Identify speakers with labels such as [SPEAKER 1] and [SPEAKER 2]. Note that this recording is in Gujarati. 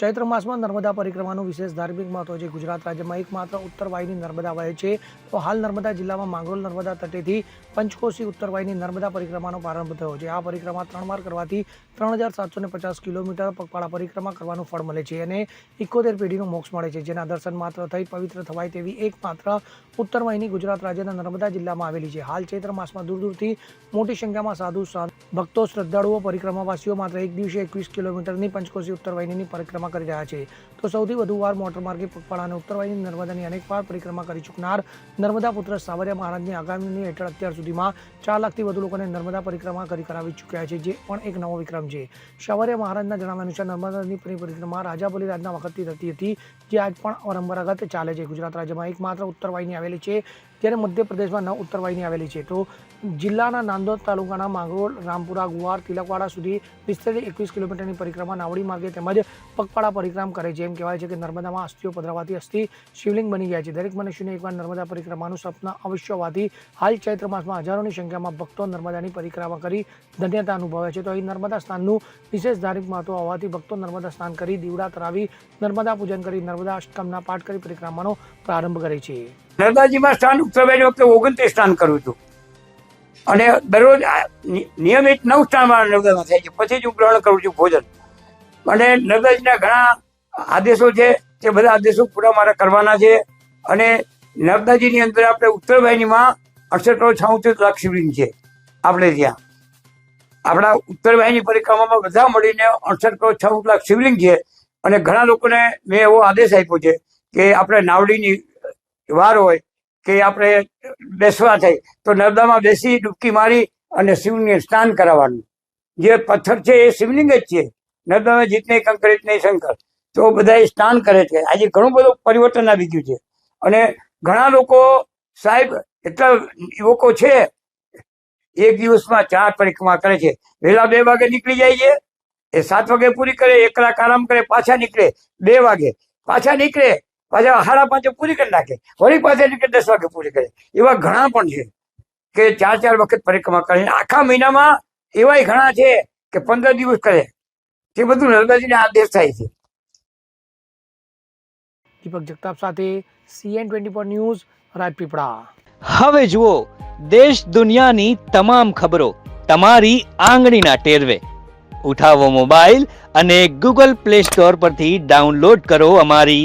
[SPEAKER 1] ચૈત્ર માસમાં નર્મદા પરિક્રમાનું વિશેષ ધાર્મિક મહત્વ છે. ગુજરાત રાજ્યમાં એકમાત્ર ઉત્તર વાહિની નર્મદા વહે છે. તો હાલ નર્મદા જિલ્લામાં માંગરોલ નર્મદા તટેથી પંચકોશી ઉત્તર વાહિની નર્મદા પરિક્રમાનો પ્રારંભ થયો છે. આ પરિક્રમા ત્રણ વાર કરવાથી ત્રણ હજાર સાતસો પચાસ કિલોમીટર પગપાળા પરિક્રમા કરવાનું ફળ મળે છે અને ઇકોતેર પેઢીનો મોક્ષ મળે છે. જેના દર્શન માત્ર થઈ પવિત્ર થવાય તેવી એકમાત્ર ઉત્તર વાહિની ગુજરાત રાજ્યના નર્મદા જિલ્લામાં આવેલી છે. હાલ ચૈત્ર માસમાં દૂર દૂરથી મોટી સંખ્યામાં સાધુ, ભક્તો, શ્રદ્ધાળુઓ પરિક્રમાવાસીઓ માત્ર એક દિવસે એકવીસ કિલોમીટરની પંચકોશી ઉત્તર વાહિનીની પરિક્રમા કરી રહ્યા છે. તો સૌથી વધુ વાર મોટરમાર્ગે પગપાળા અને ઉત્તર વાહિની નર્મદાની અનેક વાર પરિક્રમા કરી ચૂકનાર નર્મદા પુત્ર સાવરિયા મહારાજની આગામીની હેઠળ અત્યાર સુધીમાં ચાર લાખથી વધુ લોકોને નર્મદા પરિક્રમા કરી કરાવી ચૂક્યા છે, જે પણ એક નવો વિક્રમ છે. સાવરિયા મહારાજના જણાવ્યા અનુસાર નર્મદાની પરિક્રમા રાજા બલિરાજના વખતથી થતી હતી, જે આજ પણ પરંપરાગત ચાલે છે. ગુજરાત રાજ્યમાં એકમાત્ર ઉત્તર વાહિની આવેલી છે. જ્યારે મધ્યપ્રદેશમાં નવ ઉત્તર વાહિની આવેલી છે. તો જિલ્લાના નાંદોદ તાલુકાના માંગરોળ, રામપુરા ગુવાર તિલકવાડા સુધી વિસ્તરેલી એકવીસ કિલોમીટરની પરિક્રમા નાવડી માર્ગે તેમજ પગપાળા પરિક્રમ કરે છે. એમ કહેવાય છે કે નર્મદામાં અસ્થિઓ પધરાવાથી અસ્થિ શિવલિંગ બની ગયા છે. દરેક મનુષ્યને એકવાર નર્મદા પરિક્રમાનું સપના અવશ્ય હોવાથી હાલ ચૈત્ર માસમાં હજારોની સંખ્યામાં ભક્તો નર્મદાની પરિક્રમા કરી ધન્યતા અનુભવે છે. તો અહીં નર્મદા સ્નાનનું વિશેષ ધાર્મિક મહત્વ હોવાથી ભક્તો નર્મદા સ્નાન કરી દીવડા તરાવી નર્મદા પૂજન કરી નર્મદા અષ્ટકમના પાઠ કરી પરિક્રમાનો પ્રારંભ કરે છે.
[SPEAKER 2] નર્મદાજીમાં સ્નાન ઉત્સવની વખતે ઓગણત્રીસ સ્નાન કરું છું. અને દરરોજ નિયમિત નવ સ્નાન મારા નર્મદામાં થાય છે. પછી જ હું ગ્રહણ કરું છું ભોજન. અને નર્મદાજીના ઘણા આદેશો છે, તે બધા આદેશો પૂરા મારા કરવાના છે. અને નર્મદાજીની અંદર આપણે ઉત્તરવાહિનીમાં અડસઠ છાઉતેર લાખ શિવલિંગ છે, આપણે ત્યાં. આપણા ઉત્તર વાહિની પરિક્રમામાં બધા મળીને અડસઠ કરોડ છાઉત્રીસ લાખ શિવલિંગ છે. અને ઘણા લોકોને મેં એવો આદેશ આપ્યો છે કે આપણે નાવડીની વાર હોય કે આપણે બેસવા થાય તો નર્મદામાં બેસી ડૂબકી મારી અને શિવને સ્નાન કરાવવાનું. જે પથ્થર છે એ શિવલિંગ જ છે. નર્મદામાં જીતને કંકરિત નહીં શંકર. તો બધા સ્નાન કરે છે. આજે ઘણું બધું પરિવર્તન આવી ગયું છે. અને ઘણા લોકો સાહેબ, એટલા યુવકો છે, એક દિવસમાં ચાર પરિક્રમા કરે છે. વહેલા બે વાગે નીકળી જાય છે. એ સાત વાગે પૂરી કરે, એક કલાક આરામ કરે, પાછા નીકળે. બે વાગે. પાછા નીકળે. પાછા સાડા પાંચે પૂરી કરી નાખે. વળી પાછા નીકળે દસ વાગે પૂરી કરે. એવા ઘણા પણ છે કે ચાર ચાર વખત પરિક્રમા કરે આખા મહિનામાં એવાય ઘણા છે કે પંદર દિવસ કરે. તે બધું નર્મદાજીને આદેશ થાય છે.
[SPEAKER 1] દીપક જગતાપ સાથે CN twenty four news Rajpipla.
[SPEAKER 3] હવે જુઓ દેશ દુનિયાની તમામ ખબરો તમારી આંગળીના ટેરવે. ઉઠાવો મોબાઈલ અને ગૂગલ પ્લે સ્ટોર પરથી ડાઉનલોડ કરો અમારી